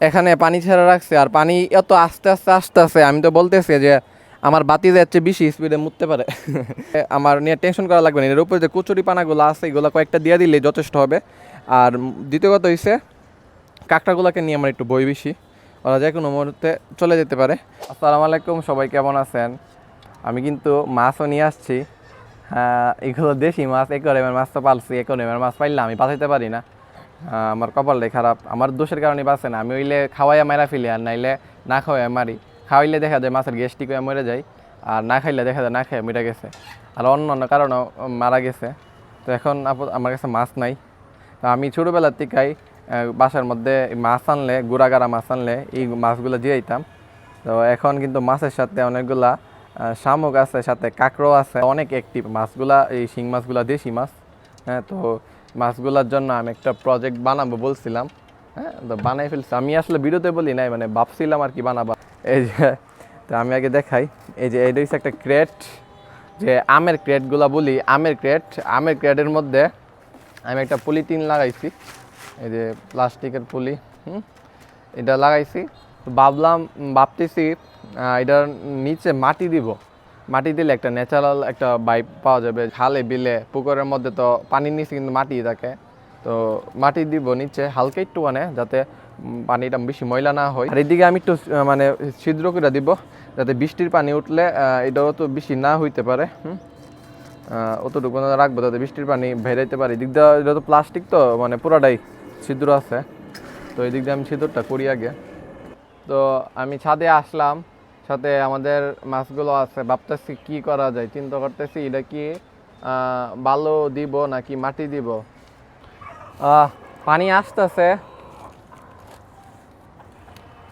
এখানে পানি ছেড়ে রাখছে আর পানি এত আস্তে আস্তে আস্তে আস্তে আমি তো বলতেছি যে আমার বাতি যাচ্ছে বেশি স্পিডে মুততে পারে। আমার নিয়ে টেনশন করা লাগবে না। এর উপরে যে কচুরি পানাগুলো আছে এগুলো কয়েকটা দিয়ে দিলে যথেষ্ট হবে। আর উম, দ্বিতীয় কথা কাঁকড়াগুলোকে নিয়ে আমার একটু বই বেশি। ওরা যে কোনো মুহূর্তে চলে যেতে পারে। আসসালামু আলাইকুম সবাই কেমন আছেন? আমি কিন্তু মাছও নিয়ে আসছি। হ্যাঁ এগুলো দেশি মাছ একরেমের মাছ তো পালছি একরেমের মাছ পাইলে আমি বাঁচাইতে পারি না। আমার কপালটাই খারাপ। আমার দোষের কারণে বাঁচে না। আমি ওইলে খাওয়াইয়া মারা ফেলি আর নাইলে না খাওয়াইয়া মারি। খাওয়াইলে দেখা যায় মাছের গ্যাস্ট্রিক হয়ে মরে যায়, আর না খাইলে দেখা যায় না খেয়ে মরে গেছে। আর অন্য অন্য কারণেও মারা গেছে। তো এখন আমার কাছে মাছ নাই। তো আমি ছোটোবেলার থেকেই বাসার মধ্যে মাছ আনলে, গুড়াগাড়া মাছ আনলে, এই মাছগুলো দিয়ে দিতাম তো এখন কিন্তু মাছের সাথে অনেকগুলা শামুক আছে, সাথে কাঁকড়ো আছে। অনেক অ্যাক্টিভ মাছগুলা, এই শিং মাছগুলা দেশি মাছ। হ্যাঁ তো মাছগুলোর জন্য আমি একটা প্রজেক্ট বানাবো বলছিলাম হ্যাঁ? তো বানাই ফেলছি। আমি আসলে ভিডিওতে বলি নাই মানে ভাবছিলাম আর কি বানাবা। এই যে, তো আমি আগে দেখাই। এই যে এটা হচ্ছে একটা ক্রেট যে আমের ক্রেটগুলা বলি। আমের ক্রেট আমের ক্রেটের মধ্যে আমি একটা পলিথিন লাগাইছি। এই যে, প্লাস্টিকের পলি হুম? এটা লাগাইছি। ভাবলাম, ভাবতেছি এটার নিচে মাটি দিব। মাটি দিলে একটা ন্যাচারাল একটা বাইপ পাওয়া যাবে। খালে বিলে, পুকুরের মধ্যে তো পানির নিচে কিন্তু মাটি থাকে। তো মাটি দিব নিচে, হালকা একটু মানে যাতে পানিটা বেশি ময়লা না হয়। আর এদিকে আমি একটু মানে ছিদ্র করে দিব, যাতে বৃষ্টির পানি উঠলে এটাও তো বেশি না হইতে পারে অতটুকু রাখব যাতে বৃষ্টির পানি বেরাইতে পারে। এদিক দিয়ে, এটা তো প্লাস্টিক তো মানে পুরাটাই ছিদ্র আছে। তো এদিক দিয়ে আমি ছিদ্রটা করি আগে। তো আমি ছাদে আসলাম সাথে আমাদের মাছগুলো আছে। ভাবতেছি কি করা যায়? চিন্তা করতেছি, এটা কি বালু দিব নাকি মাটি দিব? পানি আসতেছে।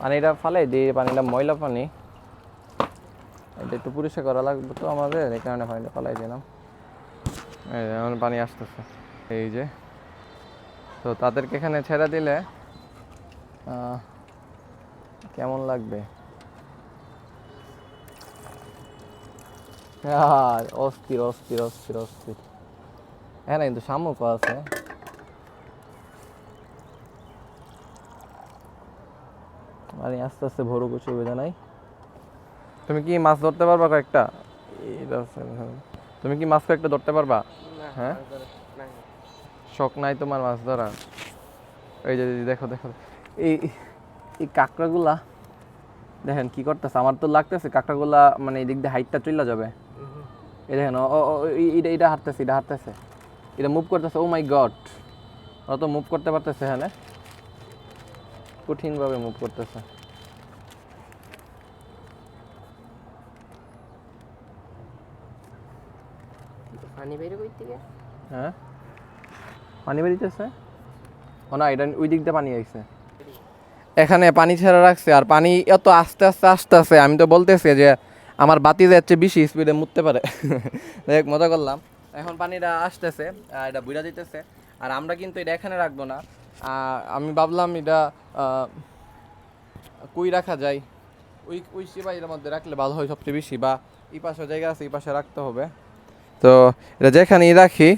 পানিটা ফালে দিই পানিটা ময়লা পানি। এটা একটু পরিষ্কার করা লাগবে তো আমাদের, এই কারণে পানিটা ফালাই দিলাম। এই পানি আসতেছে। এই যে, তো তাদেরকে এখানে ছেড়ে দিলে কেমন লাগবে? আর অস্থির অস্থির অস্থির অস্থির। হ্যাঁ না কিন্তু শামুকও আছে। মানে আস্তে আস্তে ভরুক সুবিধা নাই। তুমি কি মাছ ধরতে পারবা কয়েকটা। তুমি কি মাছ কয়েকটা ধরতে পারবা? হ্যাঁ? শখ নাই তোমার মাছ ধরা এই যে দেখো দেখো। এই এই কাঁকড়াগুলা দেখেন কি করতেছে? আমার তো লাগতেছে কাঁকড়াগুলা মানে এই দিক দিয়ে হাইটটা চলে যাবে। এই দেখেন এটা এটা হাঁটতেছে এটা হাঁটতেছে। এটা মুভ করতেছে ও মাই গড ওরা তো মুভ করতে পারতেছে হ্যাঁ কঠিনভাবে মুভ করতেছে। পানি বেরো কই থেকে হ্যাঁ? পানি বেরিতেছে ও না এটা ওই দিক দিয়ে পানি আইছে। এখানে পানি ছেড়ে রাখছে আর পানি এত আস্তে আস্তে আস্তে আস্তে আমি তো বলতেছি যে আমার বাতি যাচ্ছে বেশি স্পিডে মুততে পারে। দেখ মজা করলাম। এখন পানিটা আসতেছে এটা বুঝা দিতেছে। আর আমরা কিন্তু এটা এখানে রাখব না। আমি ভাবলাম এটা কই রাখা যায়। ওই ওই সিপাহীর মধ্যে রাখলে ভালো হয় সবচেয়ে বেশি, বা এই পাশে জায়গা আছে, এই পাশে রাখতে হবে। তো এটা যেখানেই রাখি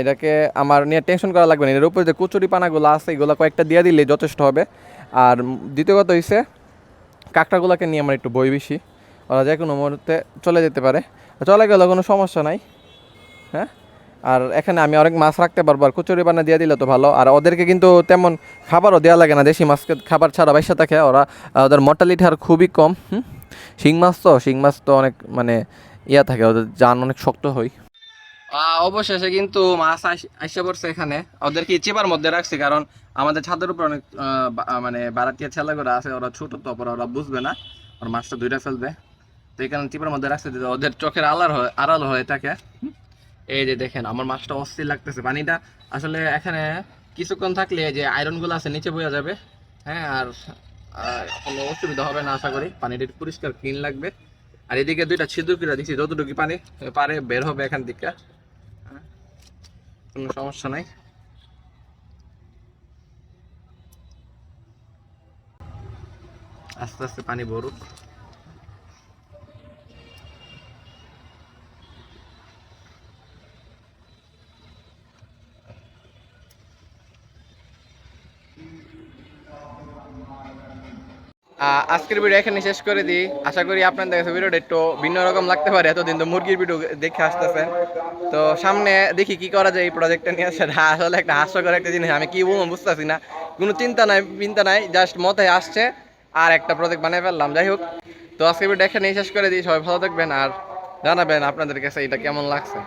এটাকে আমার নিয়ে টেনশন করা লাগবে না। এর উপরে যে কচুরি পানাগুলো আছে, এগুলো কয়েকটা দিয়ে দিলে যথেষ্ট হবে। আর দ্বিতীয় কথা হইছে, কাঁকড়াগুলোকে নিয়ে আমার একটু বই বেশি। ওরা যে কোনো মুহূর্তে চলে যেতে পারে। চলে গেলে কোনো সমস্যা নাই হ্যাঁ? আর এখানে আমি অনেক মাছ রাখতে পারব, আর কচুরি পানা দিয়ে দিলে তো ভালো। আর ওদেরকে কিন্তু তেমন খাবারও দেওয়া লাগে না, দেশি মাছকে খাবার ছাড়া বাইসা থাকে ওরা, ওদের মর্টালিটি আর খুবই কম শিং মাছ তো, শিং মাছ তো অনেক মানে ইয়া থাকে, ওদের জান অনেক শক্ত হয়। অবশেষে কিন্তু মাছ আসে পড়ছে এখানে। ওদেরকে চিপার মধ্যে রাখছি, কারণ আমাদের ছাদের উপর অনেক মানে বারাটিয়া ছেলেগুলো আছে, ওরা ছোট তো ওরা বুঝবে না। ওর মাছটা দুইটা ফেলবে। তো এখানে চিপার মধ্যে রাখছে যে ওদের চোখের আলার হয়, আড়াল হয়ে থাকে এই যে দেখেন, আমার মাছটা অস্থির লাগতেছে। পানিটা আসলে এখানে কিছুক্ষণ থাকলে যে আয়রনগুলো আছে, নিচে বইয়া যাবে। হ্যাঁ আর কোনো অসুবিধা হবে না, আশা করি। পানিটা পরিষ্কার ক্লিন লাগবে। আর এদিকে দুইটা ছিদ্র দিচ্ছি যতটুকু পানি পারে বের হবে এখান থেকে। কোনো সমস্যা নাই। আস্তে আস্তে পানি ভরুক। আজকের ভিডিও এখানে শেষ করে দিই। আশা করি আপনাদের কাছে ভিডিওটা একটু ভিন্ন রকম লাগতে পারে। এতদিন তো মুরগির ভিডিও দেখে আসতেছেন। তো সামনে দেখি কি করা যায় এই প্রজেক্টটা নিয়ে। সেটা আসলে একটা হাস্যকর একটা জিনিস। আমি কি বলব বুঝতেছি না। কোনো চিন্তা নাই চিন্তা নাই। জাস্ট মতে আসছে। আর একটা প্রজেক্ট বানিয়ে ফেললাম। যাই হোক, তো আজকে ভিডিও এখানে শেষ করে দিই। সবাই ভালো থাকবেন আর জানাবেন আপনাদের কাছে এটা কেমন লাগছে।